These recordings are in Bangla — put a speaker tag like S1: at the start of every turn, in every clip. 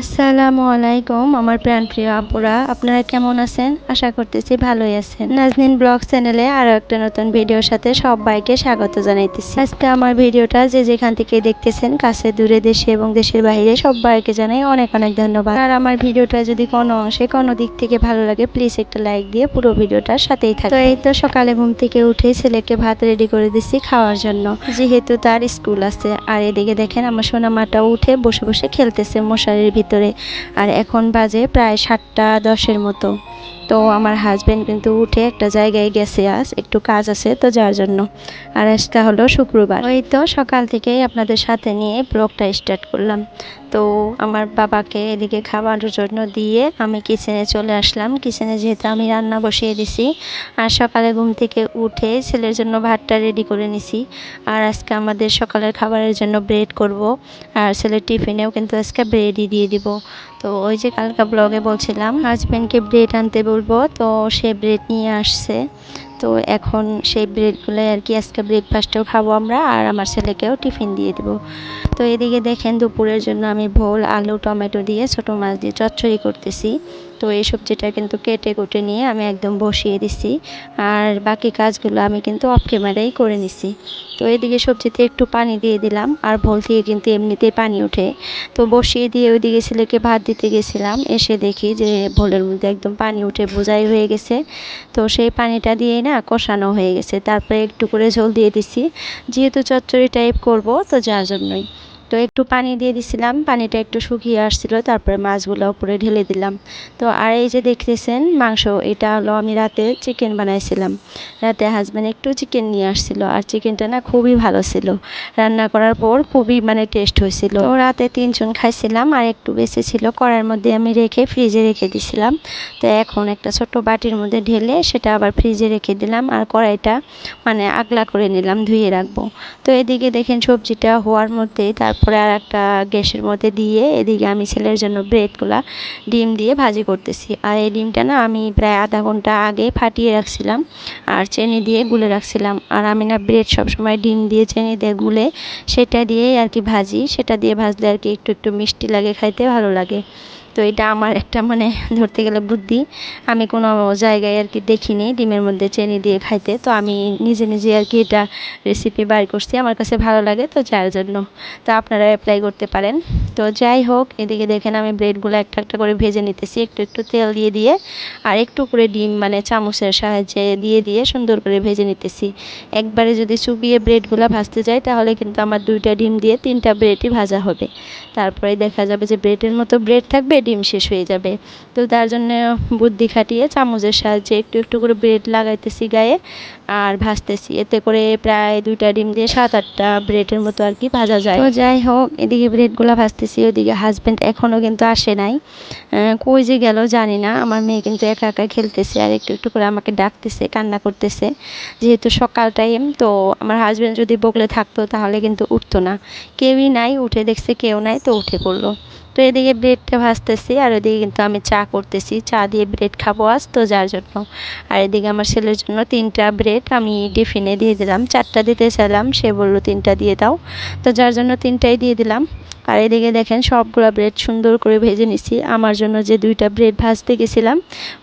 S1: আসসালামু আলাইকুম, আমার প্রাণপ্রিয় আপুরা। আপনারা কেমন আছেন? আশা করতেছি ভালোই আছেন। নাজনিন ব্লগ চ্যানেলে আরও একটা নতুন ভিডিওর সাথে সবাইকে স্বাগত জানাইতেছি। আজকে আমার ভিডিওটা যে যেখান থেকে দেখতেছেন, কাছে, দূরে, দেশে এবং দেশের বাইরে, সবাইকে জানাই অনেক অনেক ধন্যবাদ। আর আমার ভিডিওটা যদি কোনো অংশে কোনো দিক থেকে ভালো লাগে প্লিজ একটা লাইক দিয়ে পুরো ভিডিওটার সাথেই থাকে তো এই তো সকালে ঘুম থেকে উঠে ছেলেকে ভাত রেডি করে দিচ্ছি খাওয়ার জন্য। যেহেতু তার স্কুল আছে, আর এদিকে দেখেন আমার সোনামাটা উঠে বসে বসে খেলতেছে মশারির ভিতরে। আর এখন বাজে প্রায় সাতটা দশের মতো। তো আমার হাজবেন্ড কিন্তু উঠে একটা জায়গায় গেছে আজ, একটু কাজ আছে তো যার জন্য। আর আজকে হলো শুক্রবার। ওই তো সকাল থেকেই আপনাদের সাথে নিয়ে ব্লগটা স্টার্ট করলাম। তো আমার বাবাকে এদিকে খাবারের জন্য দিয়ে আমি কিচেনে চলে আসলাম। কিচেনে যেহেতু আমি রান্না বসিয়ে দিছি, আর সকালে ঘুম থেকে উঠে ছেলের জন্য ভাতটা রেডি করে নিছি। আর আজকে আমাদের সকালের খাবারের জন্য ব্রেড করব। আর ছেলের টিফিনেও কিন্তু আজকে ব্রেডই দিয়ে দিব। তো ওই যে কালকা ব্লগে বলছিলাম হাজব্যান্ডকে ব্রেড আনতে বলব, তো সে ব্রেড নিয়ে আসছে। তো এখন সেই ব্রেডগুলো আর কি আজকে ব্রেকফাস্টেও খাব আমরা, আর আমার ছেলেকেও টিফিন দিয়ে দেবো। তো এদিকে দেখেন দুপুরের জন্য আমি ভোল, আলু, টমেটো দিয়ে ছোটো মাছ দিয়ে চচ্চড়ি করতেছি। তো এই সবজিটা কিন্তু কেটে কুটে নিয়ে আমি একদম বসিয়ে দিছি। আর বাকি কাজগুলো আমি কিন্তু অফ ক্যামেরাই করে নিছি। তো এদিকে সবজিতে একটু পানি দিয়ে দিলাম, আর ভোল থেকে কিন্তু এমনিতেই পানি ওঠে। তো বসিয়ে দিয়ে ওইদিকে ছেলেকে ভাত দিতে গেছিলাম, এসে দেখি যে ভোলের মধ্যে একদম পানি উঠে বোঝাই হয়ে গেছে। তো সেই পানিটা দিয়ে না কষানো হয়ে গেছে। তারপরে একটু করে ঝোল দিয়ে দিছি। যেহেতু চচ্চড়ি টাইপ করব, তো যার জন্যই। তো একটু পানি দিয়ে দিছিলাম, পানিটা একটু শুকিয়ে আসছিল, তারপরে মাছগুলো উপরে ঢেলে দিলাম। তো আর এই যে দেখতেছেন মাংস, এটা হলো আমি রাতে চিকেন বানাইছিলাম। রাতে হাজব্যান্ড একটু চিকেন নিয়ে আসছিল, আর চিকেনটা না খুবই ভালো ছিল। রান্না করার পর খুবই মানে টেস্ট হয়েছিল। তো রাতে তিনজন খাইছিলাম, আর একটু বেশি ছিল কড়ার মধ্যে আমি রেখে ফ্রিজে রেখে দিছিলাম। তো এখন একটা ছোট বাটির মধ্যে ঢেলে সেটা আবার ফ্রিজে রেখে দিলাম, আর কড়াইটা মানে আগলা করে নিলাম, ধুয়ে রাখব। তো এদিকে দেখেন সবজিটা হওয়ার মধ্যেই তারপর তারপরে আর একটা গ্যাসের মধ্যে দিয়ে এদিকে আমি ছেলের জন্য ব্রেডগুলা ডিম দিয়ে ভাজি করতেছি। আর এই ডিমটা না আমি প্রায় আধা ঘণ্টা আগে ফাটিয়ে রাখছিলাম আর চিনি দিয়ে গুলে রাখছিলাম। আর আমি না ব্রেড সবসময় ডিম দিয়ে চিনি দিয়ে গুলে সেটা দিয়েই আর কি ভাজি। সেটা দিয়ে ভাজলে আর কি একটু একটু মিষ্টি লাগে, খাইতে ভালো লাগে। তো এটা আমার একটা মানে ধরতে গেলে বুদ্ধি। আমি কোনো জায়গায় আর কি দেখিনি ডিমের মধ্যে চিনি দিয়ে খাইতে। তো আমি নিজে নিজে আর কি এটা রেসিপি বার করছি। আমার কাছে ভালো লাগে তো যার জন্য। তো আপনারা অ্যাপ্লাই করতে পারেন। তো যাই হোক, এদিকে দেখেন আমি ব্রেডগুলো একটা একটা করে ভেজে নিতেছি। একটু একটু তেল দিয়ে দিয়ে আর একটু করে ডিম মানে চামচের সাহায্যে দিয়ে দিয়ে সুন্দর করে ভেজে নিতেছি। একবারে যদি চুবিয়ে ব্রেডগুলো ভাজতে যাই, তাহলে কিন্তু আমার দুইটা ডিম দিয়ে তিনটা ব্রেডই ভাজা হবে। তারপরে দেখা যাবে যে ব্রেডের মতো ব্রেড থাকবে ডিম শেষ হয়ে যাবে। তো তার জন্য বুদ্ধি খাটিয়ে চামচের সাহায্যে একটু একটু করে ব্রেড লাগাইতেছি গায়ে আর ভাজতেছি। এতে করে প্রায় দুইটা ডিম দিয়ে সাত আটটা ব্রেডের মতো আর কি ভাজা যায়। তো যাই হোক, এদিকে ব্রেডগুলো ভাজতেছি ওদিকে হাজব্যান্ড এখনও কিন্তু আসে নাই। কই যে গেল জানি না, আমার মেয়ে কিন্তু একা একা খেলতেছে আর একটু একটু করে আমাকে ডাকতেছে, কান্না করতেছে। যেহেতু সকাল টাইম তো আমার হাজব্যান্ড যদি বগলে থাকতো তাহলে কিন্তু উঠতো না। কেউই নাই, উঠে দেখছে কেউ নাই, তো উঠে পড়ল। তো এদিকে ব্রেডটা ভাজতেছি আর ওদিকে কিন্তু আমি চা করতেছি। চা দিয়ে ব্রেড খাব আজ তো যার জন্য। আর এদিকে আমার ছেলের জন্য তিনটা ব্রেড আমি টিফিনে দিয়ে দিলাম। চারটা দিতে চাইলাম, সে বলল তিনটা দিয়ে দাও। তো যার জন্য তিনটাই দিয়ে দিলাম। আর এদিকে দেখেন সবগুলা ব্রেড সুন্দর করে ভেজে নিছি। আমার জন্য যে দুইটা ব্রেড ভাজতে গেছিলাম,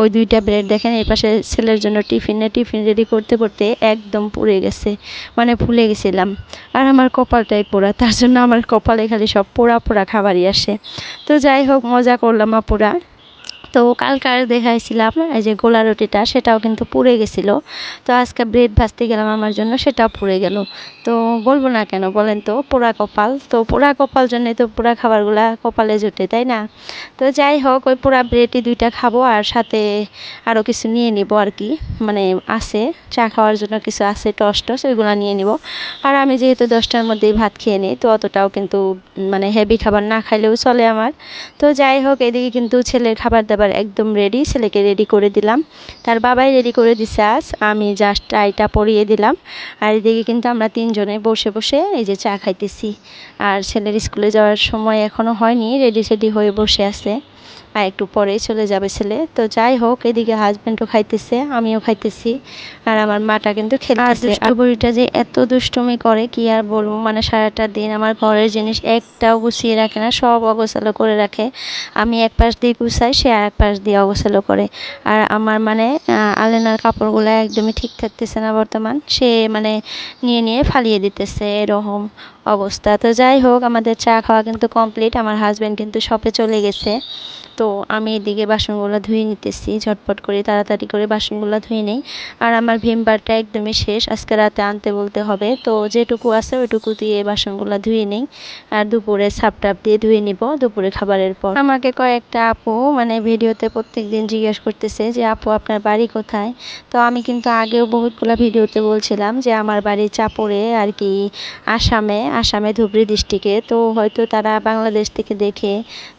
S1: ওই দুইটা ব্রেড দেখেন এই পাশে ছেলের জন্য টিফিনে টিফিন রেডি করতে করতে একদম পুড়ে গেছে মানে ফুলে গেছিলাম। আর আমার কপালটাই পোড়া, তার জন্য আমার কপালে খালি সব পোড়া পোড়া খাবারই আসে। তো যাই হোক, মজা করলাম আপুরা। তো কালকার দেখাইছিলাম এই যে গোলা রুটিটা, সেটাও কিন্তু পুড়ে গেছিল। তো আজকে ব্রেড ভাজতে গেলাম আমার জন্য, সেটাও পুড়ে গেল। তো বলব না কেন বলেন তো, পোড়া কপাল। তো পোড়া কপাল জন্যই তো পোড়া খাবারগুলা কপালে জুটে, তাই না? তো যাই হোক, ওই পোড়া ব্রেডই দুইটা খাব আর সাথে আরও কিছু নিয়ে নিব আর কি। মানে আছে, চা খাওয়ার জন্য কিছু আছে, টস টস, ওইগুলো নিয়ে নিব। আর আমি যেহেতু দশটার মধ্যেই ভাত খেয়ে নিই, তো অতটাও কিন্তু মানে হেভি খাবার না খাইলেও চলে আমার। তো যাই হোক, এদিকে কিন্তু ছেলের খাবার দাবার একদম রেডি ছেলেকে রেডি করে দিলাম। তার বাবাই রেডি করে দিছে আজ, আমি জাস্ট টাইটা পরিয়ে দিলাম। আর এদিকে কিন্তু আমরা তিনজনে বসে বসে এই যে চা খাইতেছি। আর ছেলের স্কুলে যাওয়ার সময় এখনও হয়নি রেডি সেডি হয়ে বসে আছে। আর একটু পরেই চলে যাবে ছেলে। তো যাই হোক এদিকে হাজব্যান্ডও খাইতেছে আমিও খাইতেছি। আর আমার মাটা কিন্তু খেলতেছে। আর বুড়িটা যে এত দুষ্টুমি করে কি আর বলব? মানে সারাটা দিন আমার ঘরের জিনিস একটাও গুছিয়ে রাখে না সব অগোছালো করে রাখে। আমি এক পাশ দিয়ে গুছাই সে আর এক পাশ দিয়ে অগোছালো করে। আর আমার মানে আলেনার কাপড়গুলো একদমই ঠিক থাকতেছে না বর্তমান। সে মানে নিয়ে নিয়ে ফালিয়ে দিতেছে এরকম। অবস্থা। তো যাই হোক, আমাদের চা খাওয়া কিন্তু কমপ্লিট আমার হাজব্যান্ড কিন্তু শপে চলে গেছে। তো আমি এদিকে বাসনগুলো ধুয়ে নিতেছি, ঝটপট করে তাড়াতাড়ি করে বাসনগুলো ধুয়ে নেই। আর আমার ভীম বারটা একদমই শেষ। আজকে রাতে আনতে বলতে হবে। তো যেটুকু আছে ওইটুকু দিয়ে বাসনগুলো ধুয়ে নেই। আর দুপুরে টাপ দিয়ে ধুয়ে নিব দুপুরে খাবারের পর। আমাকে কয়েকটা আপু মানে ভিডিওতে প্রত্যেক দিন জিজ্ঞেস করতেছে যে, আপু, আপনার বাড়ি কোথায়? তো আমি কিন্তু আগেও বহুতগুলো ভিডিওতে বলছিলাম যে, আমার বাড়ি চাপড়ে আর কি আসামে। আসামে ধুবড়ি ডিস্ট্রিকে তো হয়তো তারা বাংলাদেশ থেকে দেখে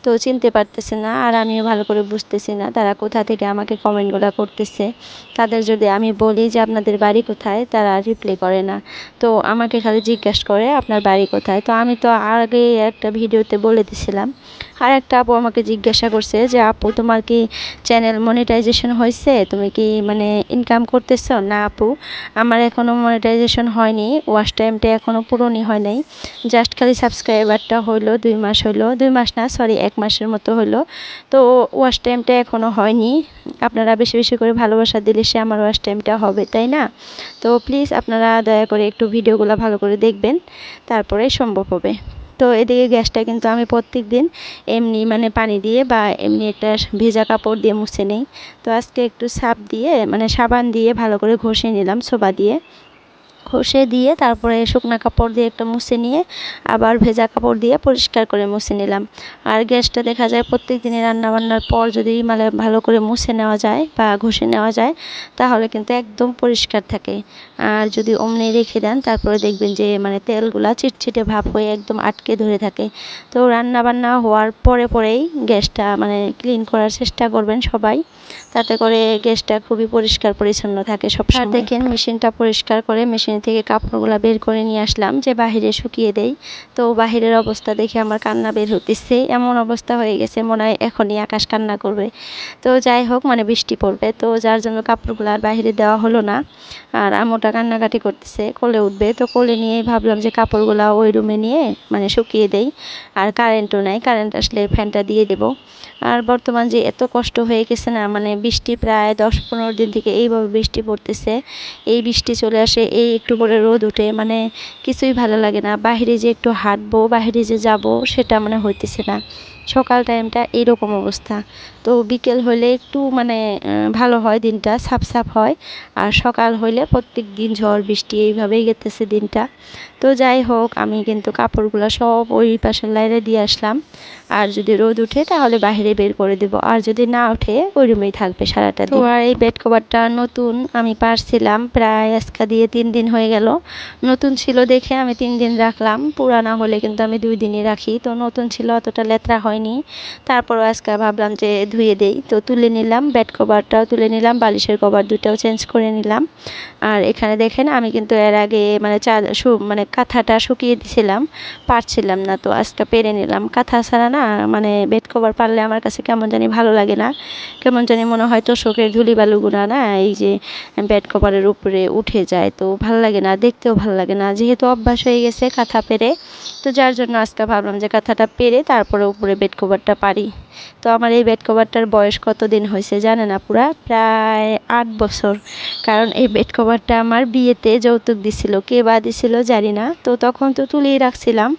S1: তো চিনতে পারতেছে না, আর আমিও ভালো করে বুঝতেছি না তারা কোথা থেকে আমাকে কমেন্টগুলো করতেছে। তাদের যদি আমি বলি যে আপনাদের বাড়ি কোথায়, তারা রিপ্লাই করে না। তো আমাকে খালি জিজ্ঞাসা করে, আপনার বাড়ি কোথায়? তো আমি তো আগে একটা ভিডিওতে বলে দিছিলাম। আর একটা আপু আমাকে জিজ্ঞাসা করছে যে, আপু, তোমার কি চ্যানেল মনিটাইজেশন হয়েছে? তুমি কি মানে ইনকাম করতেছো? না, আপু, আমার এখনও মনিটাইজেশন হয়নি। ওয়াশ টাইমটা এখনও পূরণই হয় নাই। জাস্ট খালি সাবস্ক্রাইবারটা হইল, দুই মাস হইল। দুই মাস না সরি এক মাসের মতো হলো তো ওয়াশ টাইমটা এখনও হয়নি। আপনারা বেশি বেশি করে ভালোবাসা দিলে সে আমার ওয়াশ টাইমটা হবে, তাই না? তো প্লিজ আপনারা দয়া করে একটু ভিডিওগুলো ভালো করে দেখবেন। তারপরে সম্ভব হবে। তো এদিকে গ্যাসটা কিন্তু আমি প্রত্যেক দিন এমনি মানে পানি দিয়ে বা এমনি একটা ভেজা কাপড় দিয়ে মুছে নিই। তো আজকে একটু সাপ দিয়ে মানে সাবান দিয়ে ভালো করে ঘষে নিলাম সোবা দিয়ে। ঘষে দিয়ে তারপরে শুকনো কাপড় দিয়ে একটা মুছে নিয়ে আবার ভেজা কাপড় দিয়ে পরিষ্কার করে মুছে নিলাম। আর গ্যাসটা দেখা যায় প্রত্যেক দিনে রান্নাবান্নার পর যদি মানে ভালো করে মুছে নেওয়া যায় বা ঘষে নেওয়া যায়, তাহলে কিন্তু একদম পরিষ্কার থাকে। আর যদি অমনি রেখে দেন, তারপরে দেখবেন যে মানে তেলগুলা চিটচিটে ভাব হয়ে একদম আটকে ধরে থাকে। তো রান্নাবান্না হওয়ার পরে পরেই গ্যাসটা মানে ক্লিন করার চেষ্টা করবেন সবাই। তাতে করে গ্যাসটা খুবই পরিষ্কার পরিচ্ছন্ন থাকে সব দেখেন, মেশিনটা পরিষ্কার করে মেশিন থেকে কাপড়গুলো বের করে নিয়ে আসলাম যে বাহিরে শুকিয়ে দেই। তো বাহিরের অবস্থা দেখে আমার কান্না বের হতেছে এমন অবস্থা হয়ে গেছে মনে হয় এখনই আকাশ কান্না করবে। তো যাই হোক মানে বৃষ্টি পড়বে। তো যার জন্য কাপড়গুলো আর বাহিরে দেওয়া হলো না। আর আমোটা কান্নাকাটি করতেছে, কোলে উঠবে। তো কোলে নিয়ে ভাবলাম যে কাপড়গুলো ওই রুমে নিয়ে মানে শুকিয়ে দেই। আর কারেন্টও নাই, কারেন্ট আসলে ফ্যানটা দিয়ে দেবো। আর বর্তমান যে এত কষ্ট হয়ে গেছে না মানে বৃষ্টি প্রায় দশ পনেরো দিন থেকে এইভাবে বৃষ্টি পড়তেছে। এই বৃষ্টি চলে আসে এই একটু করে রোদ উঠে মানে কিছুই ভালো লাগে না। বাহিরে যে একটু হাঁটবো, বাহিরে যে যাব, সেটা মানে হইতেছে না। সকাল টাইমটা এইরকম অবস্থা। তো বিকেল হলে একটু মানে ভালো হয় দিনটা সাফ সাফ হয়। আর সকাল হইলে প্রত্যেক দিন ঝড় বৃষ্টি এইভাবেই গেতেছে দিনটা। তো যাই হোক আমি কিন্তু কাপড়গুলো সব ওই পাশের লাইনে দিয়ে আসলাম। আর যদি রোদ উঠে তাহলে বাহিরে বের করে দেব। আর যদি না ওঠে ওই রুমেই থাকবে সারাটা তো আর এই বেড কভারটা নতুন আমি পারছিলাম প্রায় আজকা দিয়ে তিন দিন হয়ে গেল। নতুন ছিল দেখে আমি তিন দিন রাখলাম। পুরানা হলে কিন্তু আমি দুই দিনই রাখি। তো নতুন ছিল অতটা লেত্রা হয়নি। তারপরও আজকে ভাবলাম যে ধুয়ে দেই। তো তুলে নিলাম বেড কভারটাও তুলে নিলাম, বালিশের কভার দুটাও চেঞ্জ করে নিলাম। আর এখানে দেখেন, আমি কিন্তু এর আগে মানে চা মানে কাঁথাটা শুকিয়ে দিছিলাম, পারছিলাম না। তো আজকে পেরে নিলাম। কাঁথা ছাড়া না মানে বেড কভার পারলে আমার কাছে কেমন জানি ভালো লাগে না। কেমন জানি মনে হয় তোষকের ধুলি বালুগুনা না, এই যে বেড কভারের উপরে উঠে যায়। তো ভালো লাগে না, দেখতেও ভালো লাগে না। যেহেতু অভ্যাস হয়ে গেছে কাঁথা পেরে, তো যার জন্য আজকে ভাবলাম যে কাঁথাটা পেরে তারপরে উপরে বেড কভারটা পারি। তো আমার এই বেড কভারটার বয়স কত দিন হয়েছে জানে না পুরা প্রায় আট বছর। কারণ এই বেড কভারটা আমার বিয়েতে যৌতুক দিছিল। কে বা দিছিল জানি না। তো তখন তো তুলেই রাখছিলাম।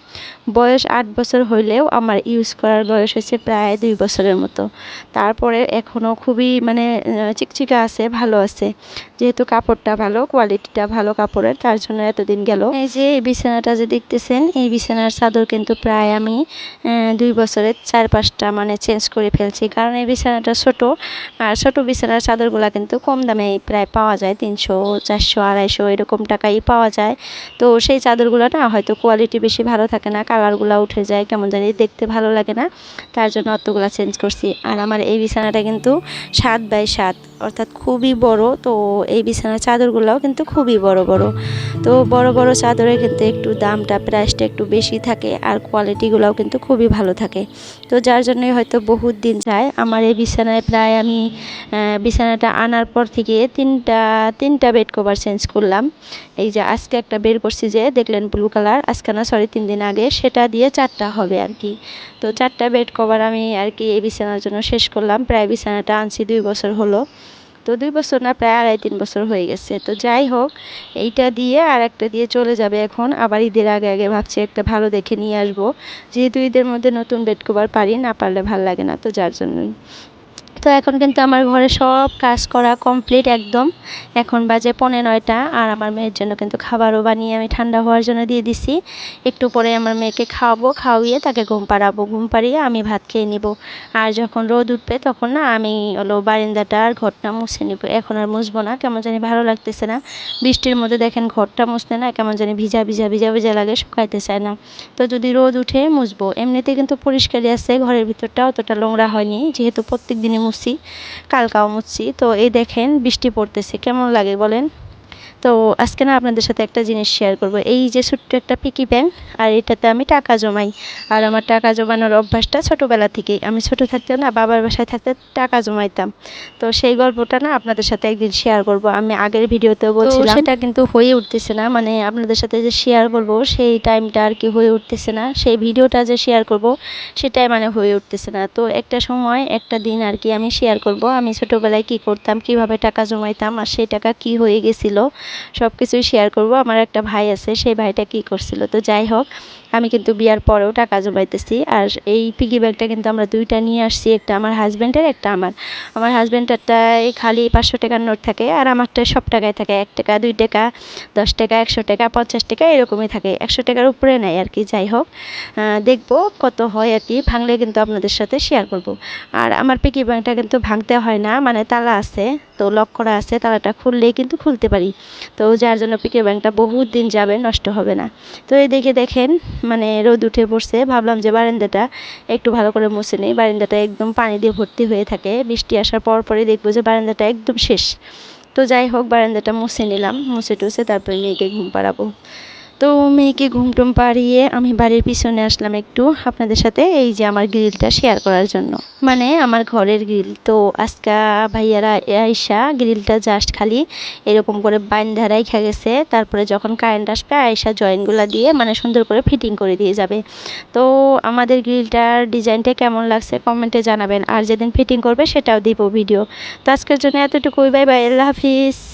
S1: বয়স আট বছর হইলেও আমার ইউজ করার বয়স হয়েছে প্রায় দুই বছরের মতো। তারপরে এখনও খুবই মানে চিকচিকা আছে, ভালো আছে। যেহেতু কাপড়টা ভালো, কোয়ালিটিটা ভালো কাপড়ের, তার জন্য এতদিন গেল। এই যে এই বিছানাটা যে দেখতেছেন, এই বিছানার চাদর কিন্তু প্রায় আমি দুই বছরের চার পাঁচটা মানে চেঞ্জ করে ফেলছি। কারণ এই বিছানাটা ছোট, আর ছোট বিছানার চাদরগুলো কিন্তু কম দামে প্রায় পাওয়া যায়, তিনশো, চারশো, আড়াইশো এরকম টাকাই পাওয়া যায়। তো সেই চাদরগুলো না হয়তো কোয়ালিটি বেশি ভালো থাকে না, কালারগুলো উঠে যায়, কেমন জানি দেখতে ভালো লাগে না, তার জন্য অতগুলো চেঞ্জ করছি। আর আমার এই বিছানাটা কিন্তু সাত বাই সাত, অর্থাৎ খুবই বড়, তো এই বিছানার চাদরগুলোও কিন্তু খুবই বড় বড়। তো বড় বড় চাদরের কিন্তু একটু দামটা প্রাইসটা একটু বেশি থাকে, আর কোয়ালিটিগুলোও কিন্তু খুবই ভালো থাকে। তো যার জন্যই হয়তো বহুত দিন যায়। আমার এই বিছানায় প্রায় আমি বিছানাটা আনার পর থেকে তিনটা তিনটা বেড কভার চেঞ্জ করলাম। এই যে আজকে একটা বের করছি যে, দেখলেন ব্লু কালার আজকে না সরি তিন দিন আগে। সেটা দিয়ে চারটা হবে আর কি। তো চারটা বেড কভার আমি আর কি এই বিছানার জন্য শেষ করলাম। প্রায় বিছানাটা আনছি, দুই বছর হলো। তো দুই বছর না, প্রায় আড়াই তিন বছর হয়ে গেছে। তো যাই হোক, এইটা দিয়ে আর একটা দিয়ে চলে যাবে এখন। আবার ঈদের আগে আগে ভাবছি একটা ভালো দেখে নিয়ে আসব। যেহেতু ঈদের মধ্যে নতুন বেড কভার পারি, না পারলে ভালো লাগে না, তো যার জন্যই। তো এখন কিন্তু আমার ঘরে সব কাজ করা কমপ্লিট একদম। এখন বাজে পনে নয়টা আর আমার মেয়ের জন্য কিন্তু খাবারও বানিয়ে আমি ঠান্ডা হওয়ার জন্য দিয়ে দিছি। একটু পরে আমার মেয়েকে খাওয়াবো, খাওয়িয়ে তাকে ঘুম পাড়াবো। ঘুম পাড়িয়ে আমি ভাত খেয়ে নিব। আর যখন রোদ উঠবে তখন না আমি হলো বারিন্দাটা আর ঘরটা মুছে নিব। এখন আর মুছবো না, কেমন জানি ভালো লাগতেছে না। বৃষ্টির মধ্যে দেখেন ঘরটা মুছতে না কেমন জানি ভিজা ভিজা ভিজা ভিজা লাগে, শুকাইতে চায় না। তো যদি রোদ উঠে মুছবো, এমনিতে কিন্তু পরিষ্কারই আছে, ঘরের ভিতরটা অতটা নোংরা হয়নি। যেহেতু প্রত্যেক দিনই মুছি কালকাও মুছছি তো এই দেখেন বৃষ্টি পড়তেছে কেমন লাগে বলেন? তো আজকে না আপনাদের সাথে একটা জিনিস শেয়ার করব। এই যে ছোট্ট একটা পিকি ব্যাংক আর এটাতে আমি টাকা জমাই। আর আমার টাকা জমানোর অভ্যাসটা ছোটোবেলা থেকেই। আমি ছোটো থাকতে না বাবার বাসায় থাকতে টাকা জমাইতাম। তো সেই গল্পটা না আপনাদের সাথে একদিন শেয়ার করব। আমি আগের ভিডিওতেও বলছিলাম। সেটা কিন্তু হয়ে উঠতেছে না। মানে আপনাদের সাথে যে শেয়ার করব সেই টাইমটা আর কি হয়ে উঠতেছে না। সেই ভিডিওটা যে শেয়ার করব সেটাই মানে হয়ে উঠতেছে না। তো একটা সময় একটা দিন আর কি আমি শেয়ার করব। আমি ছোটোবেলায় কি করতাম কীভাবে টাকা জমাইতাম আর সেই টাকা কি হয়ে গেছিল। সব কিছুই শেয়ার করব। আমার একটা ভাই আছে, সেই ভাইটা কি করছিল? তো যাই হোক, আমি কিন্তু বিয়ার পরেও টাকা জমাইতেছি। আর এই পিগি ব্যাগটা কিন্তু আমরা দুইটা নিয়ে আসছি, একটা আমার হাজব্যান্ডের একটা আমার। আমার হাজব্যান্ডেরটাই খালি পাঁচশো টাকার নোট থাকে, আর আমারটা সব টাকায় থাকে। এক টাকা, দুই টাকা, দশ টাকা, একশো টাকা, পঞ্চাশ টাকা, এরকমই থাকে। একশো টাকার উপরে নেয় আর কি, যাই হোক। দেখব কত হয় আর কি, ভাঙলে কিন্তু আপনাদের সাথে শেয়ার করব। আর আমার পিগি ব্যাগটা কিন্তু ভাঙতে হয় না মানে তালা আছে। তো লক করা আছে তালাটা খুললেই কিন্তু খুলতে পারি। তো যার জন্য পিকে ব্যাংকটা বহুত দিন যাবে, নষ্ট হবে না। তো এই দেখে দেখেন মানে রোদ উঠে পড়ছে, ভাবলাম যে বারান্দাটা একটু ভালো করে মুছে নিই। বারান্দাটা একদম পানি দিয়ে ভর্তি হয়ে থাকে। বৃষ্টি আসার পর পরে দেখব যে বারান্দাটা একদম শেষ। তো যাই হোক, বারান্দাটা মুছে নিলাম, মুছে টুছে তারপরে মেয়েকে ঘুম পাড়াবো। তো মেয়েকে ঘুম টুম পাড়িয়ে আমি বাড়ির পিছনে আসলাম একটু আপনাদের সাথে, এই যে আমার গ্রিলটা শেয়ার করার জন্য। মানে আমার ঘরের গ্রিল তো আজকা ভাইয়ারা আইসা গ্রিলটা জাস্ট খালি এরকম করে বাইন্ধা রাইখা গেছে, তারপরে যখন কারেন্ট আসবে আয়সা জয়েন্টগুলো দিয়ে মানে সুন্দর করে ফিটিং করে দিয়ে যাবে। তো আমাদের গ্রিলটার ডিজাইনটা কেমন লাগছে কমেন্টে জানাবেন, আর যেদিন ফিটিং করবে সেটাও দিব ভিডিও তো আজকের জন্য এতটুকুই বাই বাই আল্লাহ হাফিজ।